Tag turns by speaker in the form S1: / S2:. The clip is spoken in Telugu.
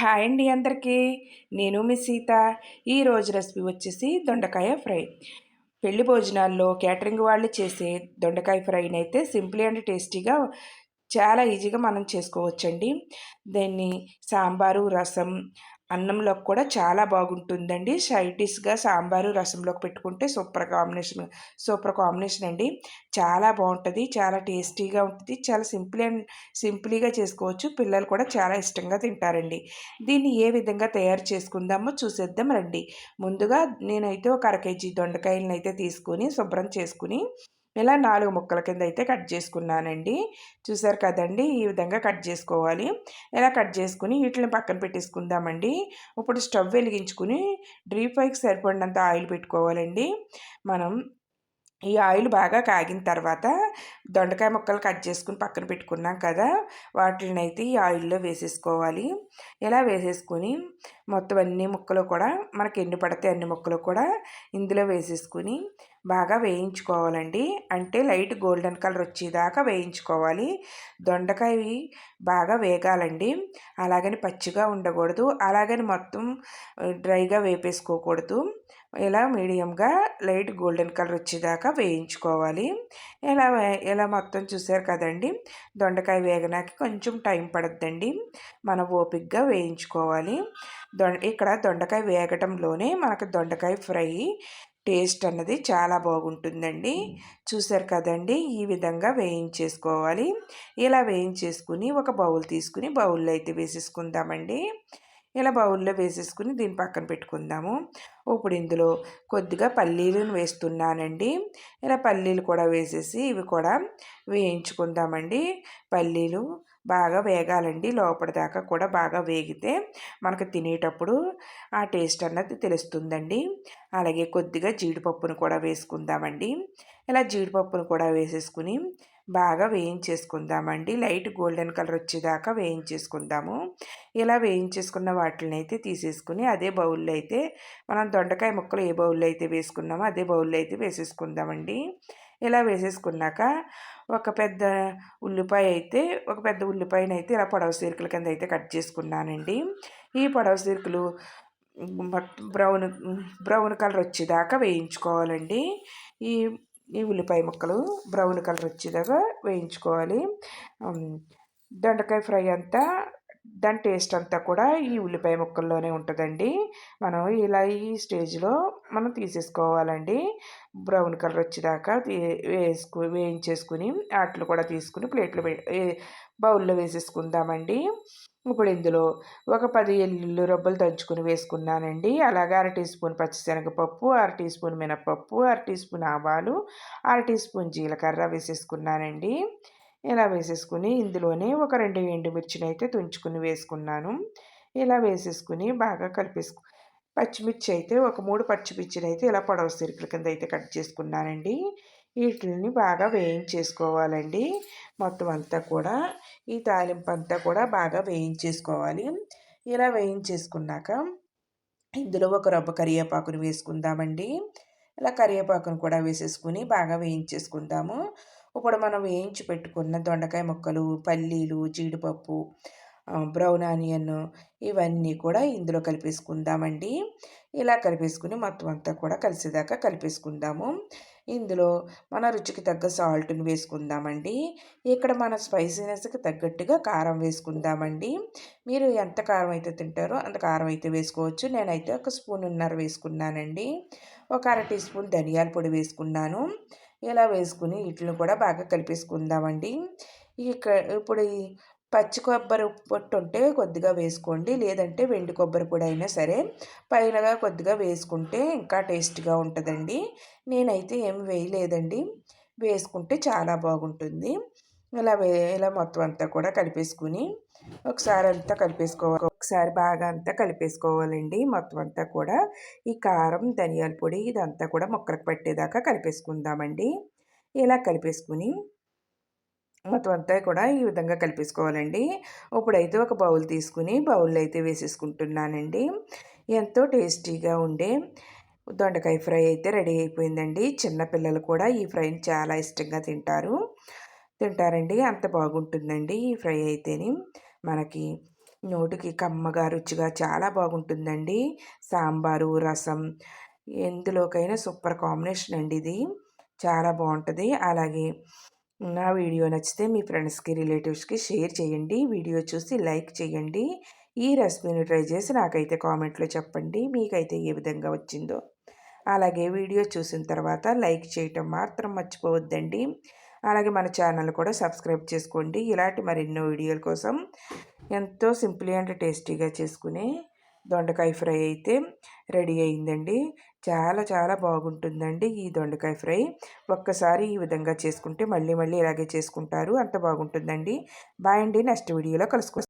S1: హాయ్ అండి అందరికీ. నేను మీ సీత. ఈరోజు రెసిపీ వచ్చేసి దొండకాయ ఫ్రై. పెళ్ళి భోజనాల్లో క్యాటరింగ్ వాళ్ళు చేసే దొండకాయ ఫ్రైని అయితే సింప్లీ అండ్ టేస్టీగా చాలా ఈజీగా మనం చేసుకోవచ్చండి. దీన్ని సాంబారు రసం అన్నంలోకి కూడా చాలా బాగుంటుందండి. సైడ్ డిష్గా సాంబారు రసంలోకి పెట్టుకుంటే సూపర్ కాంబినేషన్ సూపర్ కాంబినేషన్ అండి. చాలా బాగుంటుంది చాలా టేస్టీగా ఉంటుంది చాలా సింపుల్ అండ్ సింపుల్గా చేసుకోవచ్చు. పిల్లలు కూడా చాలా ఇష్టంగా తింటారండి. దీన్ని ఏ విధంగా తయారు చేసుకుందామో చూసేద్దాం రండి. ముందుగా నేనైతే ఒక అర కేజీ దొండకాయలను అయితే తీసుకుని శుభ్రం చేసుకుని ఇలా నాలుగు ముక్కల కింద అయితే కట్ చేసుకున్నానండి. చూసారు కదండి? ఈ విధంగా కట్ చేసుకోవాలి. ఇలా కట్ చేసుకుని వీటిని పక్కన పెట్టేసుకుందామండి. ఇప్పుడు స్టవ్ వెలిగించుకుని డ్రీప్ ఫ్రైకి సరిపడినంత ఆయిల్ పెట్టుకోవాలండి. మనం ఈ ఆయిల్ బాగా కాగిన తర్వాత దొండకాయ ముక్కలు కట్ చేసుకుని పక్కన పెట్టుకున్నాం కదా? వాటిని అయితే ఈ ఆయిల్లో వేసేసుకోవాలి. ఇలా వేసేసుకొని మొత్తం అన్ని ముక్కలు కూడా మనకి ఎన్ని పడితే అన్ని ముక్కలు కూడా ఇందులో వేసేసుకుని బాగా వేయించుకోవాలండి. అంటే లైట్ గోల్డెన్ కలర్ వచ్చేదాకా వేయించుకోవాలి. దొండకాయ బాగా వేగాలండి. అలాగని పచ్చిగా ఉండకూడదు. అలాగని మొత్తం డ్రైగా వేపేసుకోకూడదు. ఇలా మీడియంగా లైట్ గోల్డెన్ కలర్ వచ్చేదాకా వేయించుకోవాలి. ఇలా ఇలా మొత్తం చూసారు కదండి. దొండకాయ వేగనాకి కొంచెం టైం పడుద్దండి. మనం ఓపిక్గా వేయించుకోవాలి. దొండ ఇక్కడ దొండకాయ వేగటంలోనే మనకు దొండకాయ ఫ్రై టేస్ట్ అన్నది చాలా బాగుంటుందండి. చూసారు కదండి ఈ విధంగా వేయించేసుకోవాలి. ఇలా వేయించేసుకుని ఒక బౌల్ తీసుకుని బౌల్లో అయితే వేసేసుకుందామండి. ఇలా బౌల్లో వేసేసుకుని దీని పక్కన పెట్టుకుందాము. ఇప్పుడు ఇందులో కొద్దిగా పల్లీలను వేస్తున్నానండి. ఇలా పల్లీలు కూడా వేసేసి ఇవి కూడా వేయించుకుందామండి. పల్లీలు బాగా వేగాలండి. లోపల దాకా కూడా బాగా వేగితే మనకు తినేటప్పుడు ఆ టేస్ట్ అన్నది తెలుస్తుందండి. అలాగే కొద్దిగా జీడిపప్పును కూడా వేసుకుందామండి. ఇలా జీడిపప్పును కూడా వేసేసుకుని బాగా వేయించేసుకుందామండి. లైట్ గోల్డెన్ కలర్ వచ్చేదాకా వేయించేసుకుందాము. ఇలా వేయించేసుకున్న వాటిని అయితే తీసేసుకుని అదే బౌల్లో అయితే మనం దొండకాయ ముక్కలు ఏ బౌల్లో అయితే వేసుకున్నామో అదే బౌల్లో అయితే వేసేసుకుందామండి. ఇలా వేసేసుకున్నాక ఒక పెద్ద ఉల్లిపాయ అయితే ఒక పెద్ద ఉల్లిపాయను అయితే ఇలా పొడవ సీరకుల కింద అయితే కట్ చేసుకున్నానండి. ఈ పొడవ సీరకులు బ్రౌన్ బ్రౌన్ కలర్ వచ్చేదాకా వేయించుకోవాలండి. ఈ ఈ ఉల్లిపాయ ముక్కలు బ్రౌన్ కలర్ వచ్చేదాకా వేయించుకోవాలి. దొండకాయ ఫ్రై అంతా దాని టేస్ట్ అంతా కూడా ఈ ఉల్లిపాయ ముక్కల్లోనే ఉంటుందండి. మనం ఇలా ఈ స్టేజ్లో మనం తీసేసుకోవాలండి. బ్రౌన్ కలర్ వచ్చేదాకా వేసుకు వేయించేసుకుని వాటిని కూడా తీసుకుని ప్లేట్లో బౌల్లో వేసేసుకుందామండి. ఇప్పుడు ఇందులో ఒక పది ఎల్లుల్లి రొబ్బలు దంచుకుని వేసుకున్నానండి. అలాగే అర టీ స్పూన్ పచ్చిశనగపప్పు అర టీ స్పూన్ మినపప్పు అర టీ స్పూన్ ఆవాలు అర టీ స్పూన్ జీలకర్ర వేసేసుకున్నానండి. ఇలా వేసేసుకుని ఇందులోనే ఒక రెండు ఎండుమిర్చిని అయితే తుంచుకుని వేసుకున్నాను. ఇలా వేసేసుకుని బాగా కలిపేసుకు పచ్చిమిర్చి అయితే ఒక మూడు పచ్చిమిర్చిని అయితే ఇలా పొడవ సిరుకుల కింద అయితే కట్ చేసుకున్నానండి. వీటిని బాగా వేయించేసుకోవాలండి. మొత్తం అంతా కూడా ఈ తాలింపు అంతా కూడా బాగా వేయించేసుకోవాలి. ఇలా వేయించేసుకున్నాక ఇందులో ఒక రొబ్బ కరివేపాకుని వేసుకుందామండి. ఇలా కరివేపాకును కూడా వేసేసుకుని బాగా వేయించేసుకుందాము. ఇప్పుడు మనం వేయించి పెట్టుకున్న దొండకాయ ముక్కలు పల్లీలు జీడిపప్పు బ్రౌన్ ఆనియన్ ఇవన్నీ కూడా ఇందులో కలిపేసుకుందామండి. ఇలా కలిపేసుకుని మొత్తం అంతా కూడా కలిసేదాకా కలిపేసుకుందాము. ఇందులో మన రుచికి తగ్గ సాల్ట్ని వేసుకుందామండి. ఇక్కడ మన స్పైసీనెస్కి తగ్గట్టుగా కారం వేసుకుందామండి. మీరు ఎంత కారం అయితే తింటారో అంత కారం అయితే వేసుకోవచ్చు. నేనైతే ఒక స్పూన్ ఉన్నర వేసుకున్నానండి. ఒక అర టీ స్పూన్ ధనియాల పొడి వేసుకున్నాను. ఇలా వేసుకుని వీటిని కూడా బాగా కలిపేసుకుందామండి. ఇక ఇప్పుడు ఈ పచ్చి కొబ్బరి పొట్టు ఉంటే కొద్దిగా వేసుకోండి. లేదంటే వెండి కొబ్బరి పొడి అయినా సరే పైనగా కొద్దిగా వేసుకుంటే ఇంకా టేస్ట్గా ఉంటుందండి. నేనైతే ఏం వేయలేదండి. వేసుకుంటే చాలా బాగుంటుంది. ఇలా ఇలా మొత్తం అంతా కూడా కలిపేసుకుని ఒకసారి అంతా కలిపేసుకోవాలి. ఒకసారి బాగా అంతా కలిపేసుకోవాలండి. మొత్తం అంతా కూడా ఈ కారం ధనియాల పొడి ఇదంతా కూడా మొక్కలకు పట్టేదాకా కలిపేసుకుందామండి. ఇలా కలిపేసుకుని మొత్తం అంతా కూడా ఈ విధంగా కలిపేసుకోవాలండి. ఇప్పుడైతే ఒక బౌల్ తీసుకుని బౌల్లో అయితే వేసేసుకుంటున్నానండి. ఎంతో టేస్టీగా ఉండే దొండకాయ ఫ్రై అయితే రెడీ అయిపోయిందండి. చిన్నపిల్లలు కూడా ఈ ఫ్రైని చాలా ఇష్టంగా తింటారు. తింటారండి. అంత బాగుంటుందండి ఈ ఫ్రై అయితేని. మనకి నోటికి కమ్మగా రుచిగా చాలా బాగుంటుందండి. సాంబారు రసం ఎందులోకైనా సూపర్ కాంబినేషన్ అండి ఇది. చాలా బాగుంటుంది. అలాగే నా వీడియో నచ్చితే మీ ఫ్రెండ్స్కి రిలేటివ్స్కి షేర్ చేయండి. వీడియో చూసి లైక్ చేయండి. ఈ రెసిపీని ట్రై చేసి నాకైతే కామెంట్లో చెప్పండి. మీకైతే ఏ విధంగా వచ్చిందో. అలాగే వీడియో చూసిన తర్వాత లైక్ చేయటం మాత్రం మర్చిపోవద్దండి. అలాగే మన ఛానల్ కూడా సబ్స్క్రైబ్ చేసుకోండి. ఇలాంటి మరెన్నో వీడియోల కోసం ఎంతో సింపుల్ అండ్ టేస్టీగా చేసుకునే దొండకాయ ఫ్రై అయితే రెడీ అయిందండి. చాలా చాలా బాగుంటుందండి ఈ దొండకాయ ఫ్రై. ఒక్కసారి ఈ విధంగా చేసుకుంటే మళ్ళీ మళ్ళీ ఇలాగే చేసుకుంటారు. అంత బాగుంటుందండి. బాయ్ అండి. నెక్స్ట్ వీడియోలో కలుసుకో